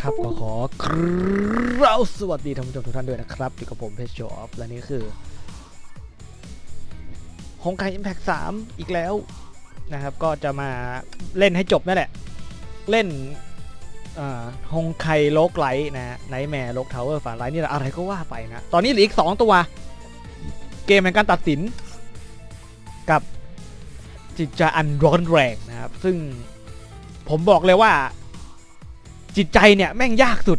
นะครับก็ขอกราสวัสดีท่านผู้ชมทุกท่านด้วยนะครับอยู่กับผมเพชรโชอฟและนี่คือฮงไกอิมแพกสามอีกแล้วนะครับ ก็จะมาเล่นให้จบนั่นแหละ เล่นฮงไคโลกไลท์นะไนแมร์โลกทาวเวอร์ฝันไลท์นี่อะไรก็ว่าไปนะ ตอนนี้เหลืออีก 2 ตัว เกมแห่งการตัดสิน กับจิตใจอันร้อนแรงนะครับ ซึ่งผมบอกเลยว่า จิตใจเนี่ยแม่งยากสุด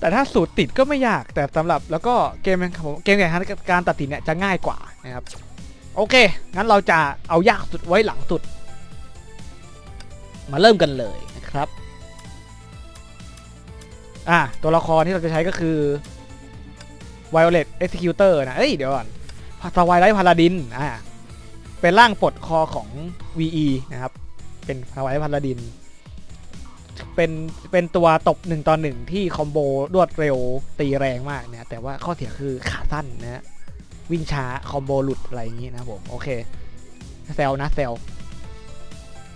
แต่ถ้าสูตรติดก็ไม่ยากแต่สำหรับแล้วก็เกมเกมแข่งขันการตัดสินเนี่ยจะง่ายกว่านะครับ โอเค งั้นเราจะเอายากสุดไว้หลังสุด มาเริ่มกันเลยนะครับ อะตัวละครที่เราจะใช้ก็คือ Violet Executor นะ เอ้ย เดี๋ยวก่อนสวายไลท์พาราดิน อะ เป็นร่างปลดคอของ VE นะครับ เป็นสวายพาราดิน เป็นเป็นตัวตบหนึ่งต่อหนึ่งที่คอมโบรวดเร็วตีแรงมากนะแต่ว่าข้อเสียคือขาสั้นนะวิ่งช้าคอมโบหลุดอะไรอย่างนี้นะผมโอเคเซลนะเซล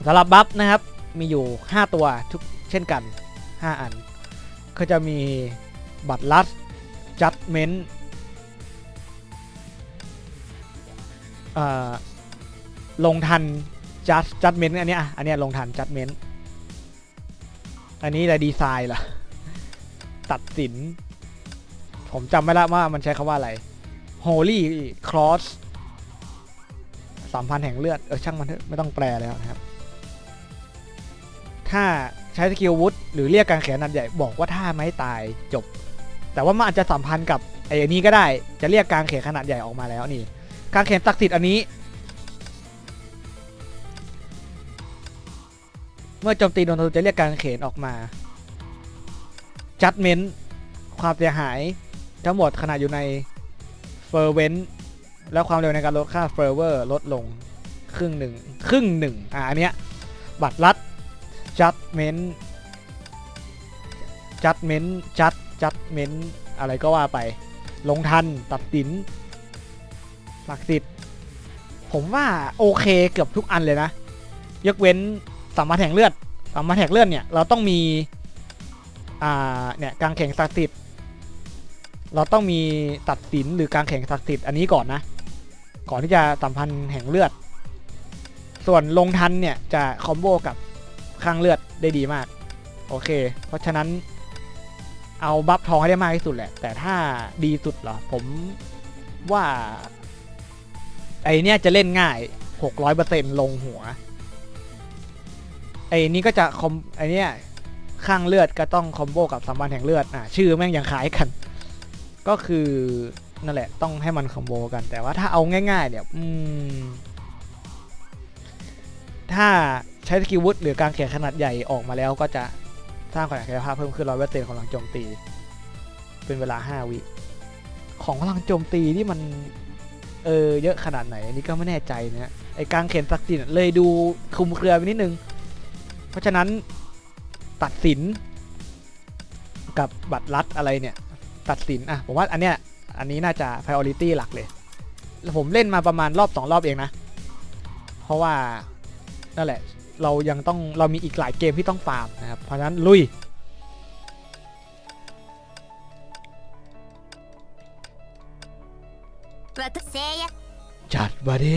สำหรับบัฟนะครับมีอยู่ 5 ตัวทุกเช่นกัน 5 อัน ก็จะมีบัตรลัดจัดเมนต์ ลงทันจัดจัดเมนต์อันเนี้ยอันเนี้ยลงทันจัดเมนต์อันนี้อะไรดีไซน์ล่ะ ตัดสิน ผมจำไม่ละว่ามันใช้คำว่าอะไร Holy Cross สัมพันแห่งเลือด เออช่างมันเถอะไม่ต้องแปลแล้วนะครับ ถ้าใช้สกิลวุฒหรือเรียกการแขนนัดใหญ่บอกว่าถ้าไม่ตายจบ แต่ว่ามันอาจจะสัมพันธ์กับไอ้นนี้ก็ได้จะเรียกการแขนขนาดใหญ่ออกมาแล้วนี่ การแขนศักดิ์สิทธิ์อันนี้ เมื่อโจมตีโดนศัตรูจะเรียกการเขนออกมาจัดเมนต์ความเสียหายทั้งหมดขนาดอยู่ในเฟอร์เวนแล้วความเร็วในการลดค่าเฟอร์เวอร์ลดลงครึ่งหนึ่งครึ่งหนึ่งอะอันเนี้ยบัตรลัดจัดเมนต์จัดเมนต์จัดจัดเมนต์อะไรก็ว่าไป ลงทันตัดสินหลักสิทธิผมว่าโอเคเกือบทุกอันเลยนะ ยกเว้น สามารถแห่งเลือดสามารถแห่งเลือดเนี่ยเราต้องมีอ่าเนี่ยกางแข่งศักดิ์สิทธิ์เราต้องมีตัดสินหรือกางแข่งศักดิ์สิทธิ์อันนี้ก่อนนะ ก่อนที่จะสัมพันธ์แห่งเลือด ส่วนลงทันเนี่ยจะคอมโบกับข้างเลือดได้ดีมาก โอเค เพราะฉะนั้นเอาบัฟทองให้ได้มากที่สุดแหละ แต่ถ้าดีสุดเหรอ ผมว่า ไอเนี่ยจะเล่นง่าย 600%ลงหัว ไอ้นี้ก็จะคอมไอ้นี่ข้างเลือดก็ต้องคอมโบกับสัมพันธ์แห่งเลือดอะชื่อแม่งยังคล้ายกัน ก็คือนั่นแหละต้องให้มันคอมโบกันแต่ว่าถ้าเอาง่าย ๆ เนี่ยอืมถ้าใช้สกิลวุฒิหรือการแข่งขนาดใหญ่ออกมาแล้วก็จะสร้างความแข็งภาพเพิ่มขึ้นร้อยเปอร์เซ็นต์ของพลังโจมตี เป็นเวลา5วิ ของพลังโจมตีที่มันเออเยอะขนาดไหน อันนี้ก็ไม่แน่ใจนะไอ้การเข็นศักดิ์สิทธิ์เลยดูคุมเครือไปนิดนึง เพราะฉะนั้นตัดสินกับบัตรรัดอะไรเนี่ย ตัดสินอะผมว่าอันเนี้ยอันนี้น่าจะ priority หลักเลยผมเล่นมาประมาณรอบ 2 รอบเองนะ เพราะว่านั่นแหละเรายังต้องเรามีอีกหลายเกมที่ต้องฟาร์มนะครับ เพราะฉะนั้นลุยจัดมาดิ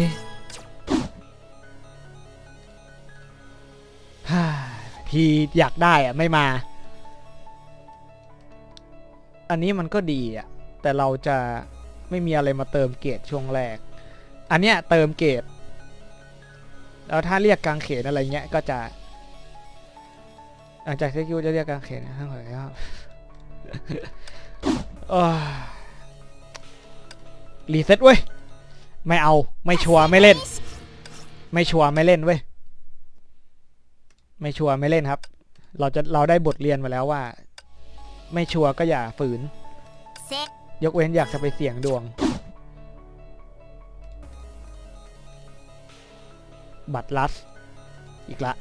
ที่อยากได้อะไม่มา อันนี้มันก็ดีอะแต่เราจะไม่มีอะไรมาเติมเกรดช่วงแรก อันเนี้ยเติมเกรดแล้วถ้าเรียกกลางเขนอะไรเงี้ยก็จะ หลังจากที่คิวจะเรียกกลางเขนทั้งหมดแล้วโอ้ยรีเซ็ตเว้ย ไม่เอาไม่ชัวร์ไม่เล่น ไม่ชัวร์ไม่เล่นเว้ย ไม่ชัวร์ไม่เล่นครับ เราจะเราได้บทเรียนมาแล้วว่า ไม่ชัวร์ก็อย่าฝืน ยกเว้นอยากจะไปเสี่ยงดวง บัตรลัส อีกละ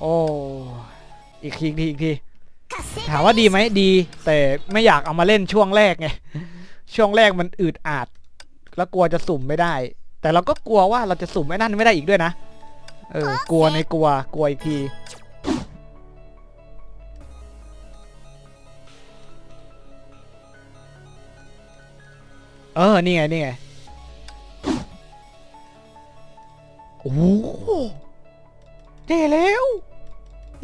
โอ้อีกทีอีกทีกทถามว่าดีไหมดี แต่ไม่อยากเอามาเล่นช่วงแรกไง ช่วงแรกมันอืดอาด แล้วกลัวจะสุ่มไม่ได้ แต่เราก็กลัวว่าเราจะสุ่มไอ้นั่นไม่ได้อีกด้วยนะ เออกลัวในกลัวกลัวอีกที เออ นี่ไง นี่ไง โอ้เย่แล้ว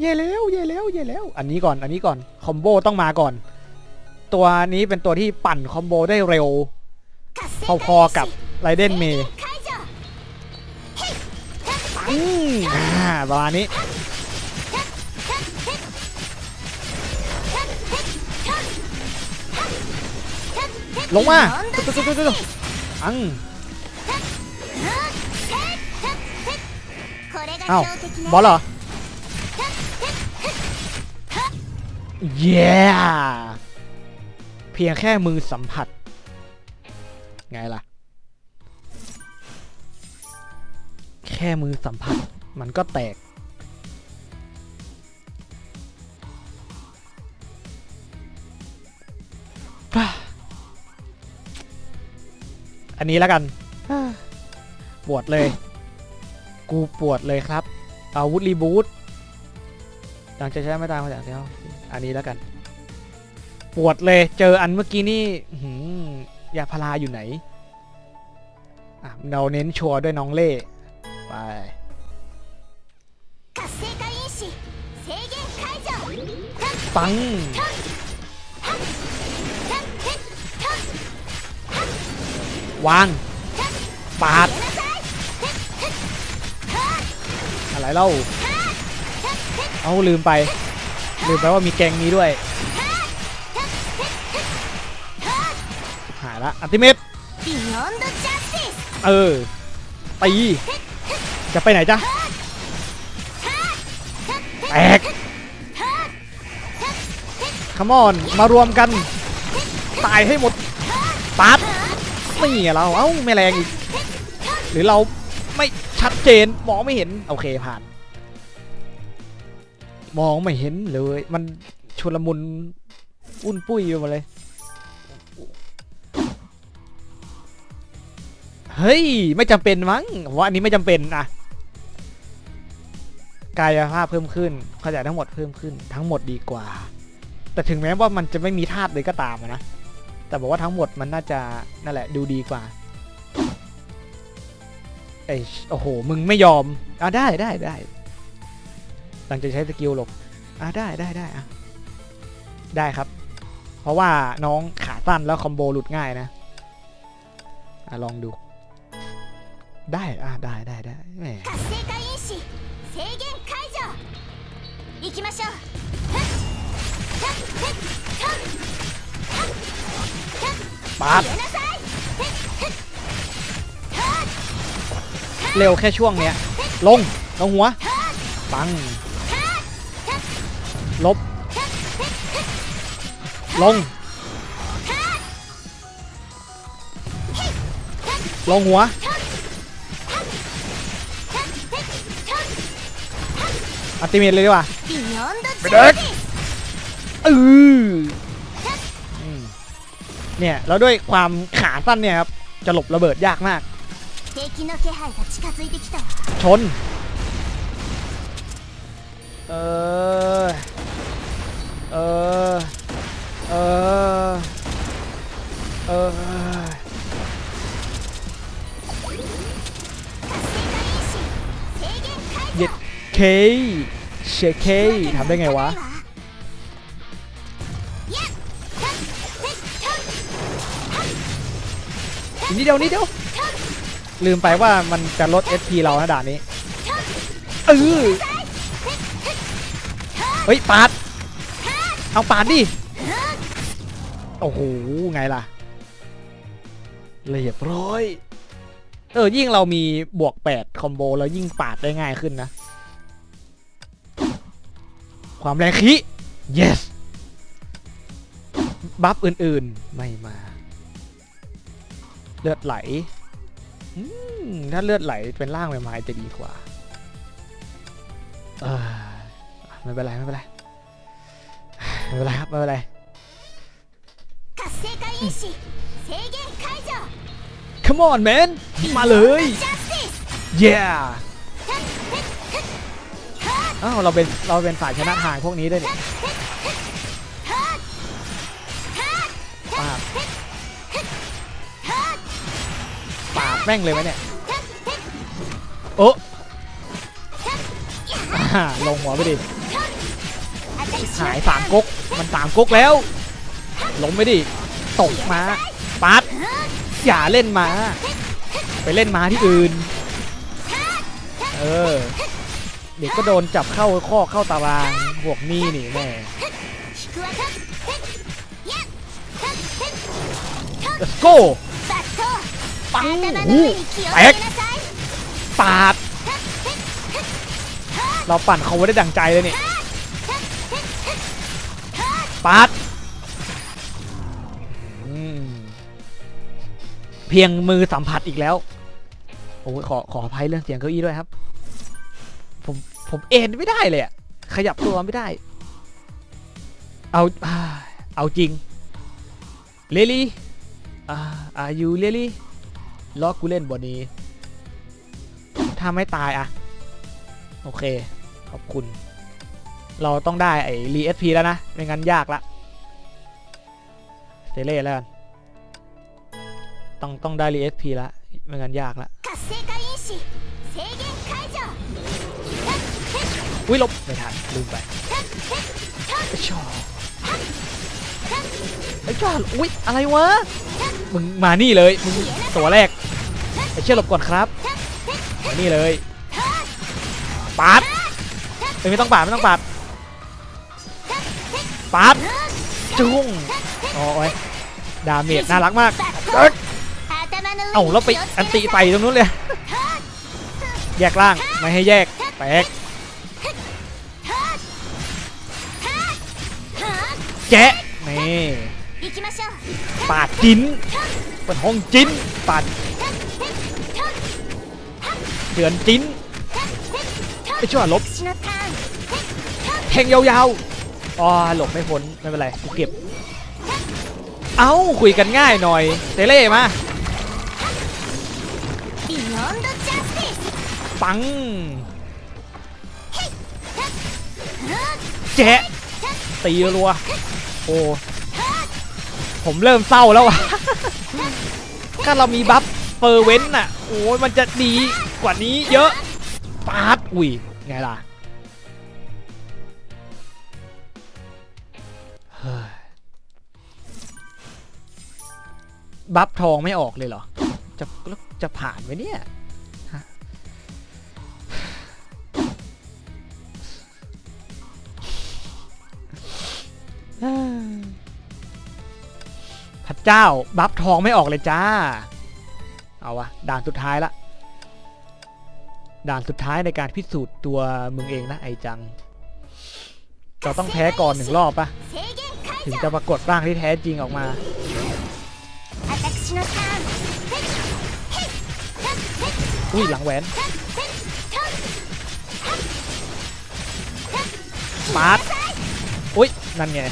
เย่แล้ว เย่แล้ว เย่แล้ว อันนี้ก่อน อันนี้ก่อน คอมโบต้องมาก่อน ตัวนี้เป็นตัวที่ปั่นคอมโบได้เร็ว พอๆกับไรเดนเมย์ อืมประมาณนี้ลงมาอังเอาบอลเหรอเย้เพียงแค่มือสัมผัส ไงล่ะ แค่มือสัมผัสมันก็แตก อันนี้แล้วกัน ปวดเลย กูปวดเลยครับ อาวุธรีบูทหลังจากใช้ไม่ตามมาจากเดียวอันนี้แล้วกัน ปวดเลย เจออันเมื่อกี้นี่หือยาพาราอยู่ไหนอะเราเน้นชัวร์ด้วยน้องเล่ ไปปังวางปาดอะไรเล่าเอาลืมไป ลืมไปว่ามีแกงนี้ด้วย หายละอัติเมตเออตี จะไปไหนจ๊ะแตกขมอนมารวมกัน ตายให้หมดปัดนี่ไงเราเอ้าไม่แรงอีก หรือเราไม่ชัดเจนมองไม่เห็น โอเคผ่าน มองไม่เห็นเลย มันชุลมุนอุ้นปุ้ยไปหมดเลย เฮ้ย ไม่จำเป็นมั้งว่าอันนี้ไม่จำเป็นอะ กายภาพเพิ่มขึ้นขยาใยทั้งหมดเพิ่มขึ้น ทั้งหมดดีกว่า แต่ถึงแม้ว่ามันจะไม่มีธาตุเลยก็ตามนะ แต่บอกว่าทั้งหมดมันน่าจะนั่นแหละดูดีกว่าไอ้โอ้โห มึงไม่ยอม อะได้ได้ได้หลังจะใช้สกิลหลบ อะได้ได้ได้อะได้ครับ เพราะว่าน้องขาสั้นแล้วคอมโบหลุดง่ายนะ อะลองดู ได้ อะได้ได้ได้แหม 制限解除行きましょう ปาด 消えなさい เร็วแค่ช่วงเนี้ย ลง ลงหัว ปัง ลบ ลง ลงหัว ติเมตเลยดีกว่าไปเด็เออเนี่ยแล้วด้วยความขาสั้นเนี่ยครับจะหลบระเบิดยากมาก ชน เออ เออ เออ เออเย็ดเค เชเคทำได้ไงวะอีกนิดเดียวนิดเดียวลืมไปว่ามันจะลด SP เรานะด่านนี้เออเฮ้ยปาดเอาปาดดิโอ้โหไงล่ะเรียบร้อย เออยิ่งเรามีบวก 8 คอมโบแล้วยิ่งปาดได้ง่ายขึ้นนะ ความแรงขี้ yes บัฟอื่นๆ ไม่มา เลือดไหลถ้าเลือดไหลเป็นร่างใหม่ๆจะดีกว่าไม่เป็นไร ไม่เป็นไร ไม่เป็นไรครับ ไม่เป็นไร come on man มาเลย yeah อ้าวเราเป็นเราเป็นฝ่ายชนะทางพวกนี้ด้วยนี่ปาบปาบแม่งเลยไหมเนี่ยโอ้ลงหัวไปดิหายสามก๊กมันสามก๊กแล้วล้มไปดิตกมาปัดอย่าเล่นมา ไปเล่นมาที่อื่น เออ เด็กก็โดนจับเข้าข้อเข้าตารางหวกนี่นี่แม่สโก้ปังหูแตกปาด เราปั่นเขาไว้ได้ดังใจเลยเนี่ยปาดเพียงมือสัมผัสอีกแล้วโอ้ขอขออภัยเรื่องเสียงเก้าอี้ด้วยครับ ผมผมเอ็นไม่ได้เลยอะขยับตัวไม่ได้ เอาเอาจริงเลลี่อ่าอายุเลลี่ล้อกกูเล่นบอนี้ถ้าไม่ตายอะโอเค ขอบคุณ เราต้องได้ไอ้รีเอสพีแล้วนะ ไม่งั้นยากละเซเล่แล้วกันต้องต้องได้รีเอสพีแล้วไม่งั้นยากละ อุ้ยลบไม่ทันลืมไปไอ้ชอไอ้ชออุ้ยอะไรวะมึงมานี่เลยมึงตัวแรกไอ้เชี่ยหลบก่อนครับมานี่เลยปาดไม่ต้องปาดไม่ต้องปาดปาดจุ้งโอ้ยดาเมจน่ารักมากเออาแล้วไปอันตีไปตรงนู้นเลยแยกล่างไม่ให้แยกแตก แกะนี่ปาดจิ้นเป็นห้องจิ้นปาดเดือนจิ้นไอชั่วลบแทงยาวๆอ๋อหลบไม่พ้นไม่เป็นไรกูเก็บ เอ้าคุยกันง่ายหน่อยเตเล่มาปังแกะตีรัว โอ้ผมเริ่มเศร้าแล้วอะถ้าเรามีบัฟเฟอร์เว้นน่ะ โอ้ยมันจะดีกว่านี้เยอะปาดอุ้ย ไงล่ะเฮ้ยบัฟทองไม่ออกเลยเหรอ จะจะผ่านไหมเนี่ย พระเจ้า บัฟทองไม่ออกเลยจ้า เอาวะด่านสุดท้ายละ ด่านสุดท้ายในการพิสูจน์ตัวมึงเองนะไอจัง เราต้องแพ้ก่อนหนึ่งรอบปะถึงจะปรากฏร่างที่แท้จริงออกมา อุ้ยหลังแหวนปาดอุ้ย นั่นไง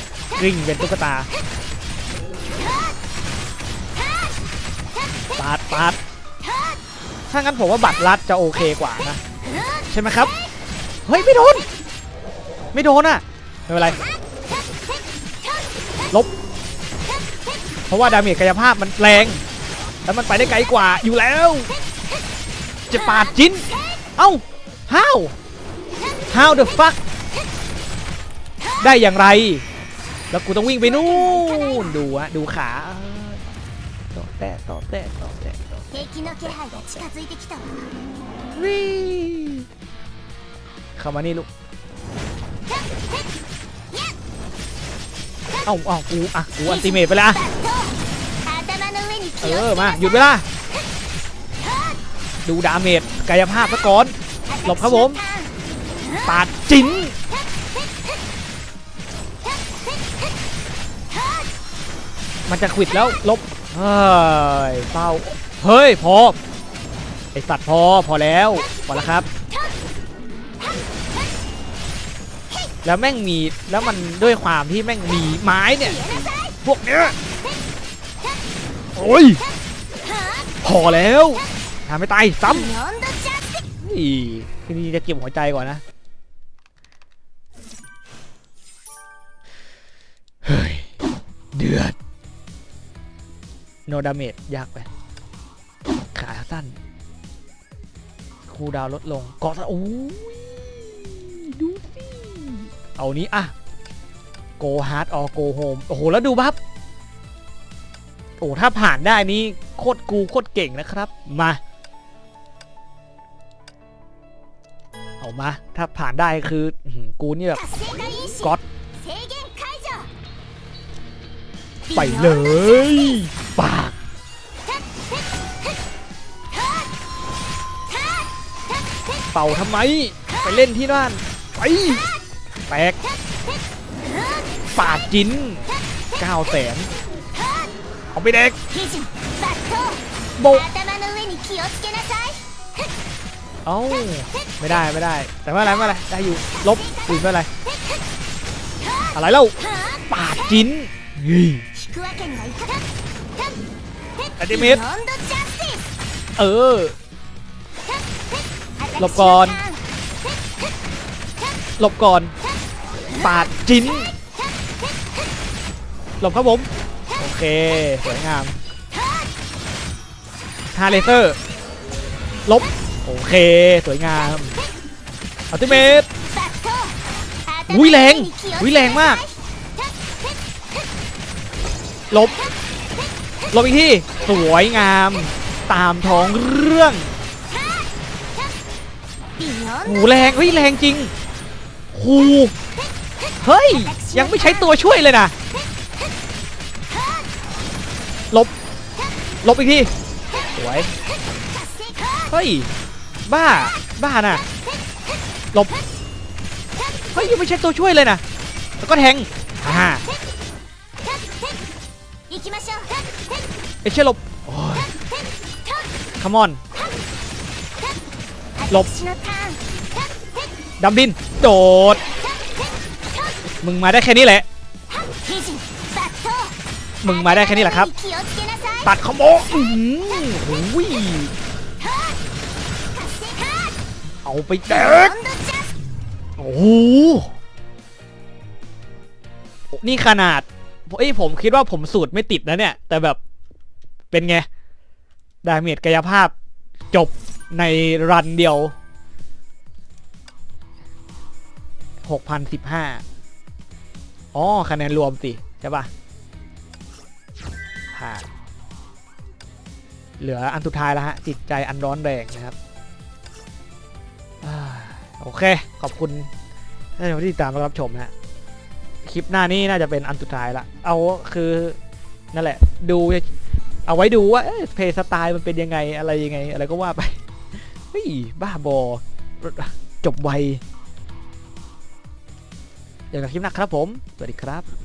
กริ่งเป็นตุ๊กตาปาดปาดถ้างั้นผมว่าบัตรลัดจะโอเคกว่านะ ใช่ไหมครับ เฮ้ย ไม่โดน ไม่โดนอะ ไม่เป็นไร ลบ เพราะว่าดาเมจกายภาพมันแรง แล้วมันไปได้ไกลกว่าอยู่แล้ว จะปาดจิ้น เอ้า how how the fuck ได้อย่างไร แล้วกูต้องวิ่งไปนู่นดูฮะดูขาต่อแต่ต่อแต่ต่อแต่วิ่งเข้ามานี่ลูกเอ้าเอ้ากูอะกูอันติเมทไปละเออมาหยุดเวลาดูดาเมจกายภาพซะก่อนหลบครับผมปาดจิ้น มันจะขิดแล้วลบเฮ้ยเฝ้าเฮ้ยพอไอสัตว์พอพอแล้วพอแล้วครับ แล้วแม่งมีแล้วมันด้วยความที่แม่งมีไม้เนี่ย พวกเนี้ยโอ้ยพอแล้วทำไม่ตายซ้ำนี่ที่นี่จะเก็บหัวใจก่อนนะเฮ้ยเดือด โนดาเมจยากไป ขาสั้น คูดาวลดลงกอสโอ้ยดูสิ เอานี้อะโกฮาร์ดออโกโฮมโอ้โห แล้วดูบัฟโอ้ถ้าผ่านได้นี่โคตรกูโคตรเก่งนะครับ มา เอามา ถ้าผ่านได้คือกูนี่แบบก๊อต ไปเลยปากเป่าทำไม ไปเล่นที่นั่นไปแตกปาดจินก้าแสนเอาไปเด็กโบเอ้าไม่ได้ไม่ได้ แต่ว่อะไรไม่อะไรได้อยู่ลบอื่นไม่อะไรอะไรเล่าปาดจิ้น อนดิมิดเออหลบก่อนหลบก่อน ปาดจิ้นหลบครับผม โอเค สวยงามฮาเลเตอร์ลบ โอเค สวยงามอัลติเมตอุ้ยแรงอุ้ยแรงมาก ลบลบอีกทีสวยงามตามท้องเรื่องหูแรงเฮ้ยแรงจริงหูเฮ้ย ยังไม่ใช้ตัวช่วยเลยนะลบลบอีกทีสวยเฮ้ย บ้า บ้าน่ะลบเฮ้ยยังไม่ใช้ตัวช่วยเลยนะแล้วก็แทงอ่า ไอ้เชี่ยหลบขมอนหลบดำดิน โดด มึงมาได้แค่นี้แหละ มึงมาได้แค่นี้แหละครับ ตัดคอมโบโอ้ยเอาไปเดกโอ้นี่ขนาด เอ้ยผมคิดว่าผมสูตรไม่ติดนะเนี่ย แต่แบบเป็นไง ดาเมจกายภาพจบในรันเดียว 6,015 อ๋อ คะแนนรวมสิ ใช่ปะผ่านเหลืออันสุดท้ายแล้วฮะ จิตใจอันร้อนแรงนะครับอโอเค ขอบคุณท่านที่ติดตามและรับชมฮะ คลิปหน้านี้น่าจะเป็นอันสุดท้ายละ เอาคือนั่นแหละ ดูเอาไว้ดูว่าเพย์สไตล์มันเป็นยังไงอะไรยังไง อะไรก็ว่าไปเฮ้ยบ้าบอ จบไวเดี๋ยวกับคลิปหน้าครับผม สวัสดีครับ